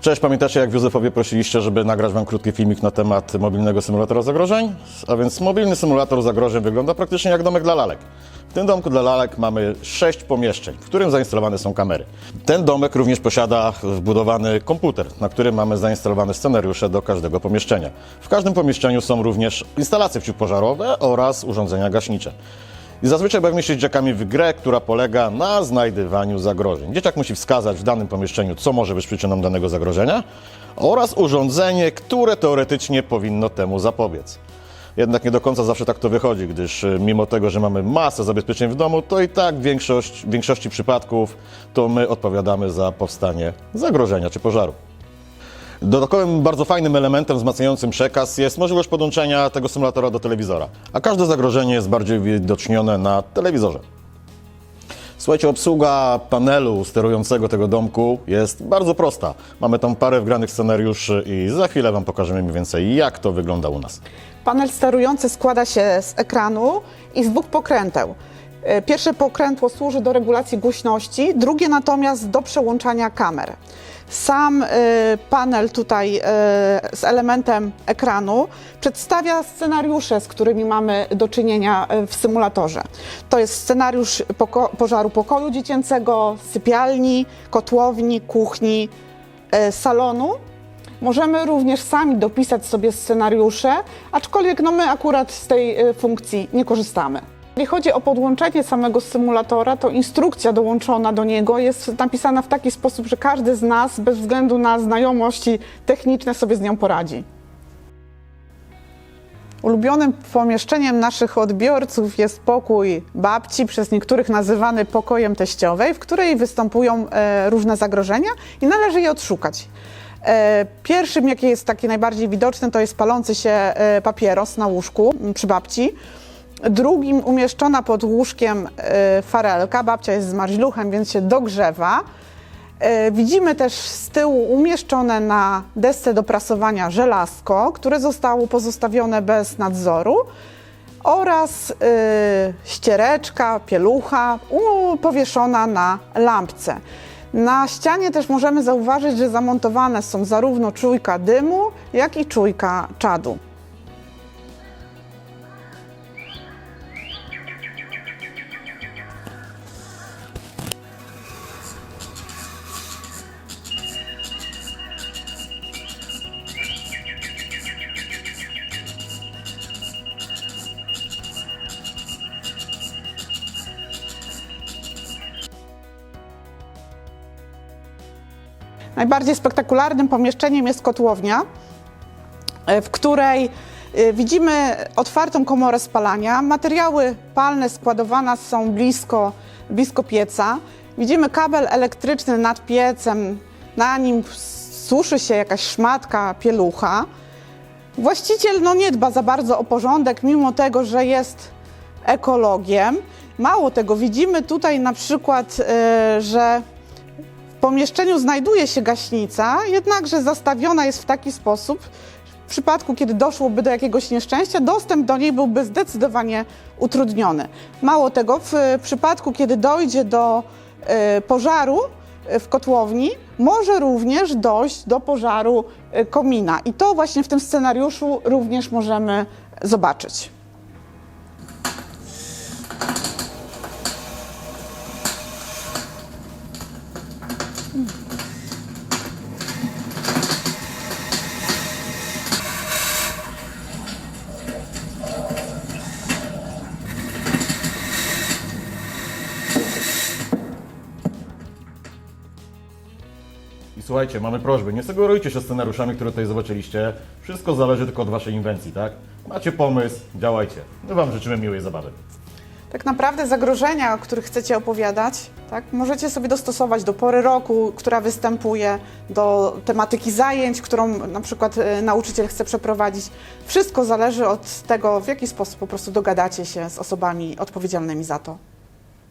Cześć, pamiętacie jak w Józefowie prosiliście, żeby nagrać Wam krótki filmik na temat mobilnego symulatora zagrożeń? A więc mobilny symulator zagrożeń wygląda praktycznie jak domek dla lalek. W tym domku dla lalek mamy sześć pomieszczeń, w którym zainstalowane są kamery. Ten domek również posiada wbudowany komputer, na którym mamy zainstalowane scenariusze do każdego pomieszczenia. W każdym pomieszczeniu są również instalacje przeciwpożarowe oraz urządzenia gaśnicze. I zazwyczaj bawimy się z dzieciakami w grę, która polega na znajdywaniu zagrożeń. Dzieciak musi wskazać w danym pomieszczeniu, co może być przyczyną danego zagrożenia oraz urządzenie, które teoretycznie powinno temu zapobiec. Jednak nie do końca zawsze tak to wychodzi, gdyż y, mimo tego, że mamy masę zabezpieczeń w domu, to i tak większość, w większości przypadków to my odpowiadamy za powstanie zagrożenia czy pożaru. Dodatkowym bardzo fajnym elementem wzmacniającym przekaz jest możliwość podłączenia tego symulatora do telewizora, a każde zagrożenie jest bardziej widocznione na telewizorze. Słuchajcie, obsługa panelu sterującego tego domku jest bardzo prosta. Mamy tam parę wgranych scenariuszy i za chwilę Wam pokażemy mniej więcej, jak to wygląda u nas. Panel sterujący składa się z ekranu i z dwóch pokręteł. E, Pierwsze pokrętło służy do regulacji głośności, drugie natomiast do przełączania kamer. Sam e, panel tutaj e, z elementem ekranu przedstawia scenariusze, z którymi mamy do czynienia w symulatorze. To jest scenariusz poko- pożaru pokoju dziecięcego, sypialni, kotłowni, kuchni, salonu. Możemy również sami dopisać sobie scenariusze, aczkolwiek no my akurat z tej funkcji nie korzystamy. Jeżeli chodzi o podłączenie samego symulatora, to instrukcja dołączona do niego jest napisana w taki sposób, że każdy z nas, bez względu na znajomości techniczne, sobie z nią poradzi. Ulubionym pomieszczeniem naszych odbiorców jest pokój babci, przez niektórych nazywany pokojem teściowej, w której występują e, różne zagrożenia i należy je odszukać. E, Pierwszym, jakie jest takie najbardziej widoczne, to jest palący się e, papieros na łóżku przy babci. Drugim umieszczona pod łóżkiem e, farelka. Babcia jest zmarzluchem, więc się dogrzewa. E, Widzimy też z tyłu umieszczone na desce do prasowania żelazko, które zostało pozostawione bez nadzoru oraz y, ściereczka, pielucha powieszona na lampce. Na ścianie też możemy zauważyć, że zamontowane są zarówno czujka dymu, jak i czujka czadu. Najbardziej spektakularnym pomieszczeniem jest kotłownia, e, w której e, widzimy otwartą komorę spalania. Materiały palne składowane są blisko, blisko pieca. Widzimy kabel elektryczny nad piecem, na nim suszy się jakaś szmatka, pielucha. Właściciel no, nie dba za bardzo o porządek, mimo tego, że jest ekologiem. Mało tego, widzimy tutaj na przykład, e, że pomieszczeniu znajduje się gaśnica, jednakże zastawiona jest w taki sposób, w przypadku kiedy doszłoby do jakiegoś nieszczęścia, dostęp do niej byłby zdecydowanie utrudniony. Mało tego, w przypadku kiedy dojdzie do e, pożaru e, w kotłowni, może również dojść do pożaru e, komina. I to właśnie w tym scenariuszu również możemy zobaczyć. I słuchajcie, mamy prośbę, nie sugerujcie się scenariuszami, które tutaj zobaczyliście. Wszystko zależy tylko od Waszej inwencji, tak? Macie pomysł, działajcie. My Wam życzymy miłej zabawy. Tak naprawdę zagrożenia, o których chcecie opowiadać, tak, możecie sobie dostosować do pory roku, która występuje, do tematyki zajęć, którą na przykład e, nauczyciel chce przeprowadzić. Wszystko zależy od tego, w jaki sposób po prostu dogadacie się z osobami odpowiedzialnymi za to.